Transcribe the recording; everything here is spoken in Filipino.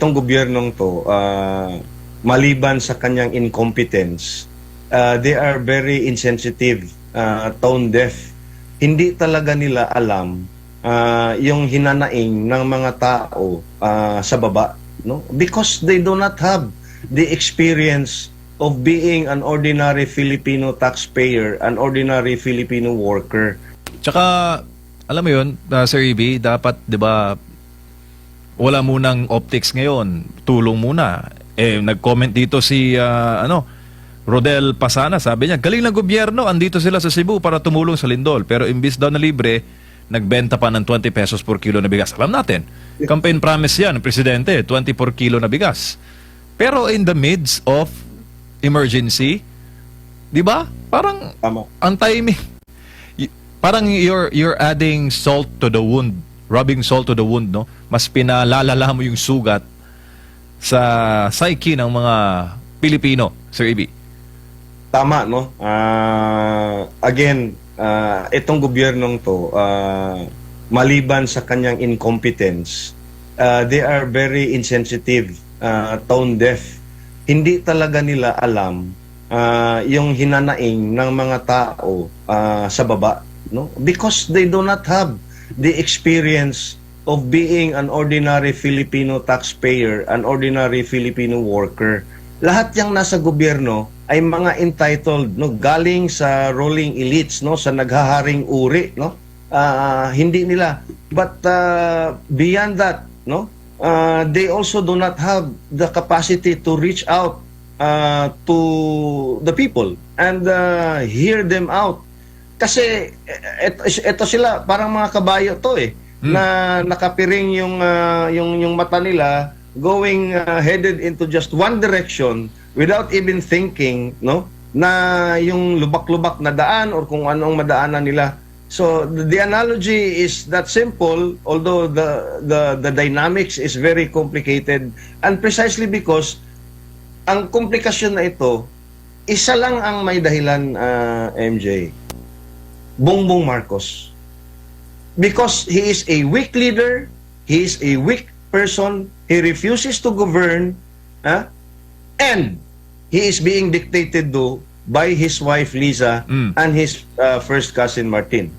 itong gobyernong to, ah, maliban sa kanyang incompetence, ah, they are very insensitive, ah, tone deaf. Hindi talaga nila alam ah, yung hinanaing ng mga tao ah, sa baba, no? Because they do not have the experience of being an ordinary Filipino taxpayer, an ordinary Filipino worker. Tsaka, alam mo yun, uh, Sir EB, dapat, di ba, wala munang optics ngayon. Tulong muna. Eh, nag-comment dito si, ah, ano, Rodel Pasana, sabi niya, galing ng gobyerno, andito sila sa Cebu para tumulong sa Lindol. Pero imbis daw na libre, nagbenta pa ng 20 pesos per kilo na bigas. Alam natin, campaign promise yan, presidente, 20 per kilo na bigas. Pero in the midst of emergency, di ba? Parang Tama. ang timing parang you're you're adding salt to the wound rubbing salt to the wound no mas pinalalala mo yung sugat sa psyche ng mga Pilipino Sir Ibi Tama, no? Ah, again, ah, itong gobyernong to, ah, maliban sa kanyang incompetence, ah, they are very insensitive, ah, tone deaf. Hindi talaga nila alam ah, yung hinanaing ng mga tao ah, sa baba, no? Because they do not have the experience of being an ordinary Filipino taxpayer, an ordinary Filipino worker. Lahat yang nasa gobyerno ay mga entitled no galing sa ruling elites no sa naghaharing uri no? Ah, hindi nila. But ah, beyond that no ah, they also do not have the capacity to reach out ah, to the people and ah, hear them out kasi ito, ito sila parang mga kabayo to eh na nakapiring yung ah, yung yung mata nila going ah, headed into just one direction without even thinking no? Na yung lubak-lubak na daan or kung anong madaanan nila. So the, the analogy is that simple although the the the dynamics is very complicated. And precisely because ang komplikasyon na ito isa lang ang may dahilan ah, MJ Bongbong Marcos. Because he is a weak leader, he is a weak person, he refuses to govern, ah, and he is being dictated to by his wife Lisa Mm. and his uh, first cousin Martin.